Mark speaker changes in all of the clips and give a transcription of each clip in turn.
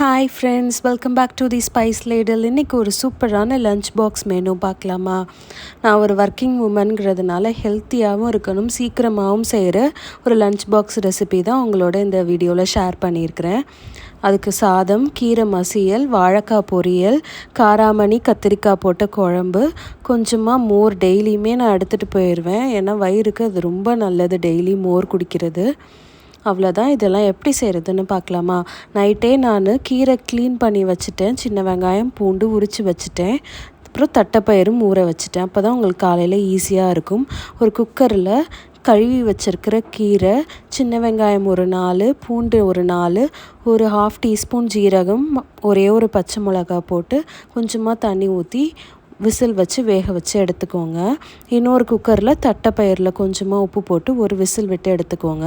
Speaker 1: Hi friends welcome back to the spice ladle இன்றைக்கி ஒரு சூப்பரான லஞ்ச் பாக்ஸ் மெனு பார்க்கலாமா? நான் ஒரு ஒர்க்கிங் உமன்கிறதுனால ஹெல்த்தியாகவும் இருக்கணும் சீக்கிரமாகவும் செய்கிற ஒரு லஞ்ச் பாக்ஸ் ரெசிபி தான் உங்களோட இந்த வீடியோவில் ஷேர் பண்ணியிருக்கிறேன். அதுக்கு சாதம் கீரை மசியல் வாழைக்காய் பொரியல் காராமணி கத்திரிக்காய் போட்ட குழம்பு கொஞ்சமாக மோர் டெய்லியுமே நான் எடுத்துகிட்டு போயிடுவேன் ஏன்னா வயிறுக்கு அது ரொம்ப நல்லது டெய்லி மோர் குடிக்கிறது. அவ்வளோதான் இதெல்லாம் எப்படி செய்கிறதுன்னு பார்க்கலாமா? நைட்டே நான் கீரை க்ளீன் பண்ணி வச்சுட்டேன். சின்ன வெங்காயம் பூண்டு உரித்து வச்சுட்டேன். அப்புறம் தட்டைப்பயிரும் ஊற வச்சுட்டேன். அப்போ தான் உங்களுக்கு காலையில் ஈஸியாக இருக்கும். ஒரு குக்கரில் கழுவி வச்சுருக்கிற கீரை சின்ன வெங்காயம் ஒரு நாலு பூண்டு ஒரு நாலு ஒரு ஹாஃப் டீஸ்பூன் ஜீரகம் ஒரே ஒரு பச்சை மிளகா போட்டு கொஞ்சமாக தண்ணி ஊற்றி விசில் வச்சு வேக வச்சு எடுத்துக்கோங்க. இன்னொரு குக்கரில் தட்டைப்பயிரில் கொஞ்சமாக உப்பு போட்டு ஒரு விசில் விட்டு எடுத்துக்கோங்க.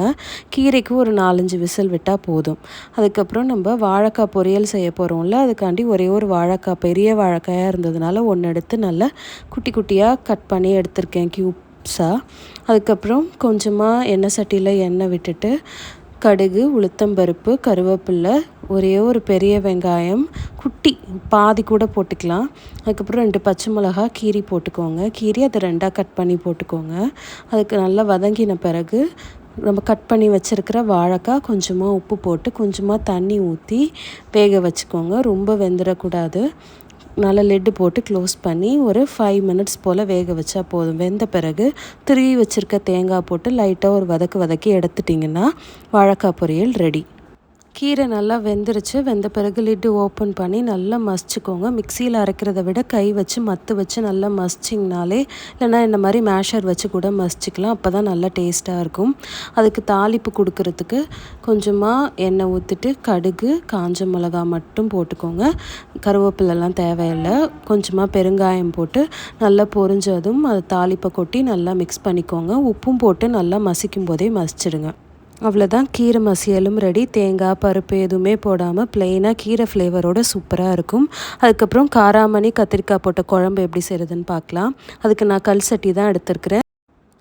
Speaker 1: கீரைக்கு ஒரு நாலஞ்சு விசில் விட்டால் போதும். அதுக்கப்புறம் நம்ம வாழைக்காய் பொரியல் செய்ய போகிறோம்ல அதுக்காண்டி ஒரே ஒரு வாழைக்காய் பெரிய வாழைக்காயாக இருந்ததுனால ஒன்று எடுத்து நல்லா குட்டி குட்டியாக கட் பண்ணி எடுத்திருக்கேன் க்யூப்ஸாக அதுக்கப்புறம் கொஞ்சமாக எண்ணெய் சட்டியில் எண்ணெய் விட்டுட்டு கடுகு உளுத்தம்பருப்பு கருவேப்பில்லை ஒரே ஒரு பெரிய வெங்காயம் குட்டி பாதி கூட போட்டுக்கலாம். அதுக்கப்புறம் ரெண்டு பச்சை மிளகா கீரி போட்டுக்கோங்க. கீரி அதை ரெண்டாக கட் பண்ணி போட்டுக்கோங்க. அதுக்கு நல்லா வதங்கின பிறகு நம்ம கட் பண்ணி வச்சுருக்கிற வாழைக்காய் கொஞ்சமாக உப்பு போட்டு கொஞ்சமாக தண்ணி ஊற்றி வேக வச்சுக்கோங்க. ரொம்ப வெந்துடக்கூடாது. நல்லா லெட்டு போட்டு க்ளோஸ் பண்ணி ஒரு ஃபைவ் மினிட்ஸ் போல் வேக வச்சா போதும். வெந்த பிறகு திருவி வச்சுருக்க தேங்காய் போட்டு லைட்டாக ஒரு வதக்கு வதக்கி எடுத்துட்டிங்கன்னா வாழைக்காய் பொரியல் ரெடி கீரை நல்லா வெந்துருச்சு. வெந்த பிறகு லிட்டு ஓப்பன் பண்ணி நல்லா மசிச்சுக்கோங்க. மிக்சியில் அரைக்கிறத விட கை வச்சு மத்து வச்சு நல்லா மசிச்சிங்கனாலே இல்லைனா இந்த மாதிரி மேஷர் வச்சு கூட மசிச்சிக்கலாம். அப்போ தான் நல்லா டேஸ்ட்டாக இருக்கும். அதுக்கு தாளிப்பு கொடுக்கறதுக்கு கொஞ்சமாக எண்ணெய் ஊற்றிட்டு கடுகு காஞ்ச மிளகா மட்டும் போட்டுக்கோங்க. கருவேப்பிலெல்லாம் தேவையில்லை. கொஞ்சமாக பெருங்காயம் போட்டு நல்லா பொரிஞ்சதும் அதை தாளிப்பை கொட்டி நல்லா மிக்ஸ் பண்ணிக்கோங்க. உப்பும் போட்டு நல்லா மசிக்கும் போதே மசிச்சிடுங்க. அவ்வளோதான் கீரை மசியலும் ரெடி தேங்காய் பருப்பு எதுவுமே போடாமல் ப்ளெயினாக கீரை ஃப்ளேவரோட சூப்பராக இருக்கும். அதுக்கப்புறம் காராமணி கத்திரிக்காய் போட்ட குழம்பு எப்படி செய்கிறதுன்னு பார்க்கலாம். அதுக்கு நான் கல் சட்டி தான் எடுத்துருக்கிறேன்.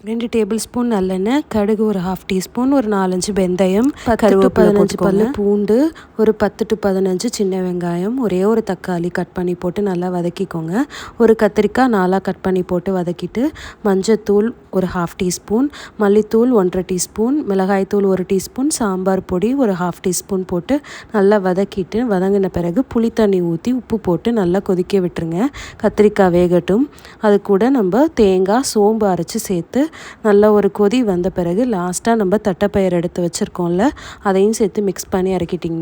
Speaker 1: ரெண்டு டேபிள் ஸ்பூன் நல்லெண்ணெய் கடுகு ஒரு ஹாஃப் டீஸ்பூன் ஒரு நாலஞ்சு வெந்தயம் கருவேப்பிலை பதினஞ்சு பல்லு பூண்டு ஒரு பத்து டு பதினஞ்சு சின்ன வெங்காயம் ஒரே ஒரு தக்காளி கட் பண்ணி போட்டு நல்லா வதக்கிக்கோங்க. ஒரு கத்திரிக்காய் நாலாக கட் பண்ணி போட்டு வதக்கிட்டு மஞ்சத்தூள் ஒரு ஹாஃப் டீஸ்பூன் மல்லித்தூள் ஒன்றரை டீஸ்பூன் மிளகாய்த்தூள் ஒரு டீஸ்பூன் சாம்பார் பொடி ஒரு ஹாஃப் டீஸ்பூன் போட்டு நல்லா வதக்கிட்டு வதங்கின பிறகு புளி தண்ணி ஊற்றி உப்பு போட்டு நல்லா கொதிக்க விட்டுருங்க. கத்திரிக்காய் வேகட்டும். அது கூட நம்ம தேங்காய் சோம்பு அரைச்சி சேர்த்து நல்லா ஒரு கொதி வந்த பிறகு லாஸ்ட்டாக நம்ம தட்டைப்பயிர் எடுத்து வச்சுருக்கோம்ல அதையும் சேர்த்து மிக்ஸ் பண்ணி இறக்கிட்டிங்க.